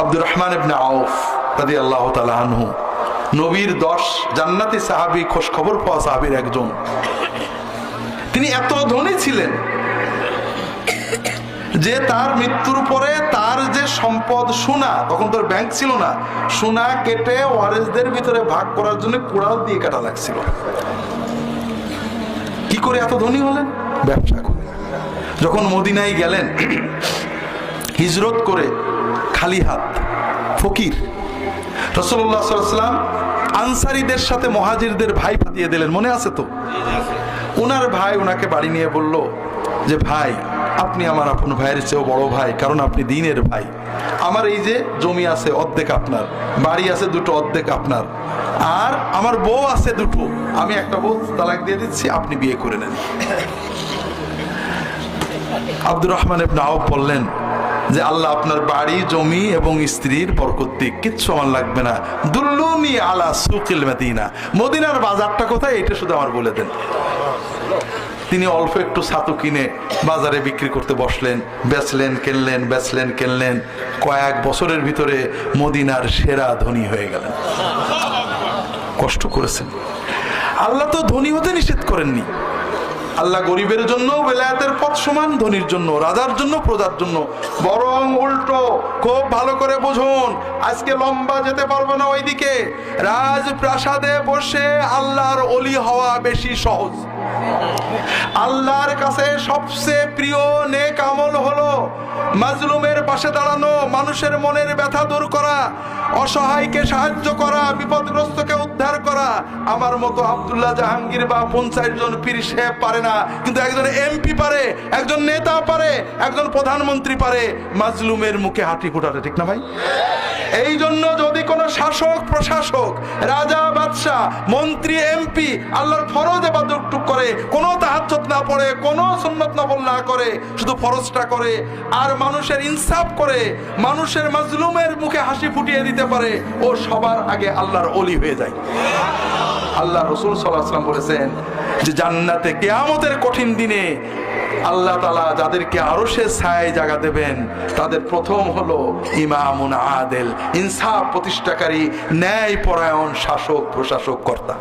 আব্দুর রহমান ইবনে আউফ রাদি আল্লাহ তালা আনহু। নবীর দশ জান্নাতি সাহাবি খোঁজ খবর পাওয়া সাহাবির একজন। তিনি এত ধনী ছিলেন যে তার মৃত্যুর পরে তার যে সম্পদ সোনা, তখন তোর ব্যাংক ছিল না, সোনা কেটে ওয়ারেসদের ভিতরে ভাগ করার জন্য কুড়াল দিয়ে কাটা লাগছিল। কি করে এত ধনী হলেন? ব্যবসা করে। যখন মদিনায় গেলেন হিজরত করে খালি হাত, ফকির। সাল্লাম আনসারিদের সাথে মহাজিরদের ভাই পাতিয়ে দিলেন, মনে আছে তো? ওনার ভাই ওনাকে বাড়ি নিয়ে বলল যে, ভাই, আপনি আমার আপন ভাইয়ের চেয়েও বড় ভাই, কারণ আপনি দিনের ভাই। আমার এই যে জমি আছে অর্ধেক আপনার, বাড়ি আছে দুটো অর্ধেক আপনার, আর আমার বউ আছে দুটো। আমি একটা বউ তালাক দিয়ে দিচ্ছি, আপনি বিয়ে করে নেন। আব্দুর রহমান ইবনে আউফ বললেন যে আল্লাহ আপনার বাড়ি, জমি এবং স্ত্রীর বরকত দিক কিচ্ছু আমার লাগবে না। দুল্লুনি আলা সুকিল মদিনা। মদিনার বাজারটা কোথায়? এটা শুধু আমার বলে দেন। তিনি অল্প একটু ছাতু কিনে বাজারে বিক্রি করতে বসলেন, বেচলেন, কিনলেন বেচলেন, কিনলেন। কয়েক বছরের ভিতরে মদিনার সেরা ধনী হয়ে গেলেন। কষ্ট করেছেন। আল্লাহ তো ধনী হতে নিষেধ করেননি। আল্লাহ গরিবের জন্য, বেলায়াতের পথ সমান, ধনির জন্য, রাজার জন্য, প্রজার জন্য। বরং উল্টো, খুব ভালো করে বুঝুন, আজকে লম্বা যেতে পারব না ওইদিকে। রাজপ্রাসাদে বসে আল্লাহর অলি হওয়া বেশি সহজ। আল্লাহর কাছে সবচেয়ে প্রিয় নেক আমল হলো মাজলুমের পাশে দাঁড়ানো, মানুষের মনের ব্যথা দূর করা, অসহায়কে সাহায্য করা, বিপদগ্রস্তকে উদ্ধার করা। আমার মতো আব্দুল্লাহ জাহাঙ্গীর বা পঞ্চাশ জন পীর সাহেব পারে না। কিন্তু একজন এমপি পারে, একজন নেতা পারে, একজন প্রধানমন্ত্রী পারে। মাজলুমের মুখে হাঁটি ফোটাতে ঠিক না ভাই? এই জন্য যদি কোনো শাসক, প্রশাসক, রাজা, বাদশাহ, মন্ত্রী, এমপি আল্লাহর ফরজ এবাদুক করে, কোনো তাহাজ্জত না পড়ে, কোনো সুন্নত নফল না করে, শুধু ফরজটা করে, আর মানুষের ইনসাফ করে, মানুষের মাজলুমের মুখে হাসি ফুটিয়ে দিতে পারে, ও সবার আগে আল্লাহর অলি হয়ে যায়। আল্লাহ রসুল সাল্লাহাম বলেছেন যে জান্নাতে কেয়ামতের কঠিন দিনে আল্লাহ তালা যাদেরকে আরও সে ছায় জায়গা দেবেন, তাদের প্রথম হলো ইমামুন আদেল, ইনসাফ প্রতিষ্ঠাকারী ন্যায় পরায়ণ শাসক প্রশাসক কর্তা